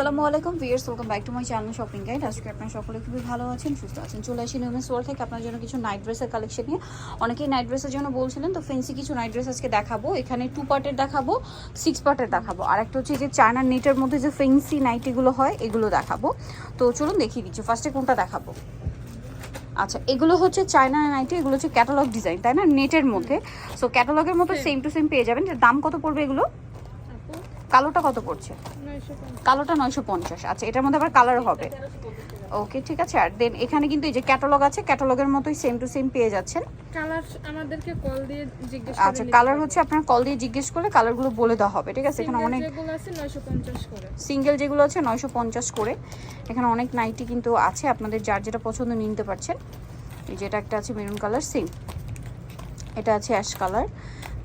আসসালামু আলাইকুম viewers welcome back to my channel shopping guide আজকে আপনারা সকলে খুবই ভালো আছেন সুস্থ আছেন চলে আসি নিউমেন্স ওয়ার থেকে আপনার জন্য কিছু নাইট ড্রেসের কালেকশন নিয়ে। অনেকেই নাইট ড্রেসের জন্য বলছিলেন তো ফেন্সি কিছু নাইট ড্রেস আজকে দেখাবো। এখানে টু পার্টের দেখাবো সিক্স পার্টের দেখাবো। আর একটা হচ্ছে যে চায়নার নেটের মধ্যে যে ফেন্সি নাইটিগুলো হয় এগুলো দেখাবো। তো চলুন দেখিয়ে দিচ্ছি ফার্স্টে কোনটা দেখাবো? আচ্ছা এগুলো হচ্ছে চায়না নাইটি এগুলো হচ্ছে ক্যাটালগ ডিজাইন তাই না? নেটের মধ্যে। সো ক্যাটালগের মতো সেম টু সেম পেয়ে যাবেন। দাম কত পড়বে এগুলো? কালোটা কত পড়ছে? কালোটা নয়শো পঞ্চাশ। আচ্ছা এটার মধ্যে আবার কালার হবে। ওকে ঠিক আছে। আর দেন এখানে কিন্তু এই যে ক্যাটালগ আছে ক্যাটালগের মতোই সেম টু সেম পেয়ে যাচ্ছেন। কালার আমাদেরকে কল দিয়ে জিজ্ঞেস আচ্ছা কালার হচ্ছে আপনার কল দিয়ে জিজ্ঞেস করলে কালারগুলো বলে দেওয়া হবে ঠিক আছে? এখানে অনেক সিঙ্গেল যেগুলো আছে নয়শো পঞ্চাশ করে। এখানে অনেক নাইটি কিন্তু আছে আপনাদের যার যেটা পছন্দ নিতে পারছেন। এই যেটা একটা আছে মেরুন কালার সেম এটা আছে অ্যাশ কালার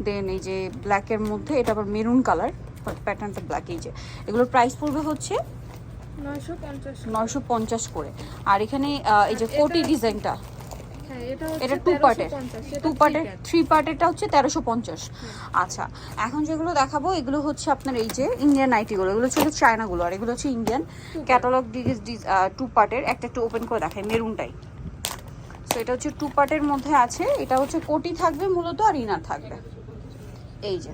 দেন এই যে ব্ল্যাকের মধ্যে এটা আবার মেরুন কালার প্যাটার্নটা ব্ল্যাক এই যে। এগুলোর প্রাইস পড়বে হচ্ছে নয়শো পঞ্চাশ করে। আর এখানে এই যে কোটি ডিজাইনটা। হ্যাঁ এটা টু পার্টের টু পার্টের থ্রি পার্টেরটা হচ্ছে তেরোশো পঞ্চাশ। আচ্ছা এখন যেগুলো দেখাবো এগুলো হচ্ছে আপনার এই যে ইন্ডিয়ান নাইটিগুলো এগুলো ছিল চায়নাগুলো আর এগুলো হচ্ছে ইন্ডিয়ান ক্যাটালগ টু পার্টের একটা একটু ওপেন করে দেখায় মেরুনটাই। তো এটা হচ্ছে টু পার্টের মধ্যে আছে। এটা হচ্ছে কোটি থাকবে মূলত আর ইনার থাকবে। এই যে।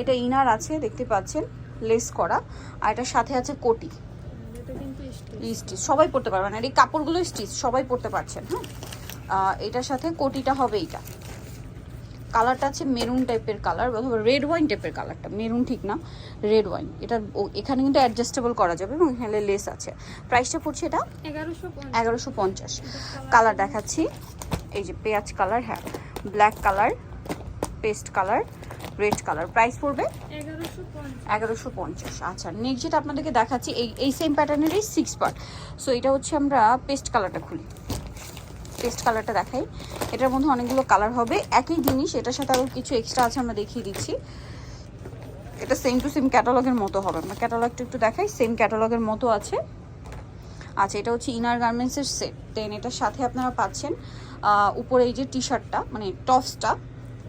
এটা ইনার আছে দেখতে পাচ্ছেন লেস করা। আর এটার সাথে আছে কোটি। স্টিচ। স্টিচ সবাই পড়তে পারবেন আর এই কাপড়গুলো স্টিচ সবাই পড়তে পারছেন হ্যাঁ? এটার সাথে কোটিটা হবে এইটা। কালারটা আছে মেরুন টাইপের কালার অথবা রেড ওয়াইন টাইপের কালারটা। মেরুন ঠিক না রেড ওয়াইন। এটা এখানে কিন্তু অ্যাডজাস্টেবল করা যাবে এবং এখানে লেস আছে। প্রাইসটা পড়ছে এটা এগারোশো এগারোশো পঞ্চাশ। কালার দেখাচ্ছি। এই যে পেঁয়াজ কালার হ্যাঁ black colour. Paste colour red colour. Price পড়বে? এগারোশো পঞ্চাশ। আচ্ছা নেক্সট যেটা আপনাদেরকে দেখাচ্ছি এই এই সেম প্যাটার্নেরই সিক্স পার্ট সো এটা হচ্ছে আমরা পেস্ট কালারটা খুলি। পেস্ট কালারটা দেখাই। এটার মধ্যে অনেকগুলো কালার হবে। একই জিনিস এটার সাথে আরও কিছু এক্সট্রা আছে আমরা দেখিয়ে দিচ্ছি। এটা সেম টু সেম ক্যাটালগের মতো হবে। আমরা ক্যাটালগটা একটু দেখাই। সেম ক্যাটালগের মতো আছে। আচ্ছা এটা হচ্ছে ইনার গার্মেন্টসের সেট দেন এটার সাথে আপনারা পাচ্ছেন উপরে এই যে টি শার্টটা মানে টপসটা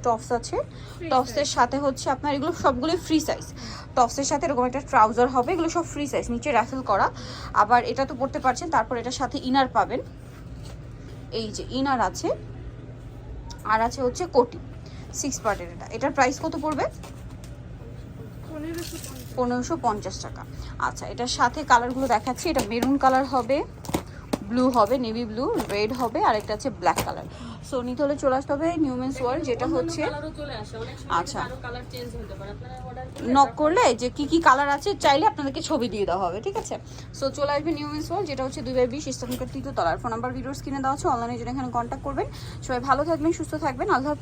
টপস আছে। টপসের সাথে হচ্ছে আপনার এগুলো সবগুলো ফ্রি সাইজ টপসের সাথে এরকম একটা ট্রাউজার হবে এগুলো সব ফ্রি সাইজ নিচে র্যাফেল করা। আবার এটা তো পড়তে পারছেন তারপর এটার সাথে ইনার পাবেন। এই যে ইনার আছে আর আছে হচ্ছে কোটি সিক্স পার্টের এটা। এটার প্রাইস কত পড়বে? পনেরোশো পঞ্চাশ। টাকা। আচ্ছা এটার সাথে কালারগুলো দেখাচ্ছি এটা মেরুন কালার হবে। ব্লু হবে নেভি ব্লু রেড হবে আর একটা আছে ব্ল্যাক কালার সো নিতে হলে চলে আসতে হবে নিউমেন্স ওয়ার্ল্ড যেটা হচ্ছে আচ্ছা। নক করলে যে কি কি কালার আছে, চাইলে আপনাদেরকে ছবি দিয়ে দেওয়া হবে, ঠিক আছে? সো চলে আসবে নিউমেন্স ওয়ার্ল্ড যেটা হচ্ছে দুই বাই বিশ ইস্টার্নকার তৃতীয় তলার ফোন নাম্বার, ভিডিওর স্ক্রিনে দেওয়া আছে অনলাইনে জন্য এখানে কন্ট্যাক্ট করবেন। সবাই ভালো থাকবেন, সুস্থ থাকবেন, আল্লাহ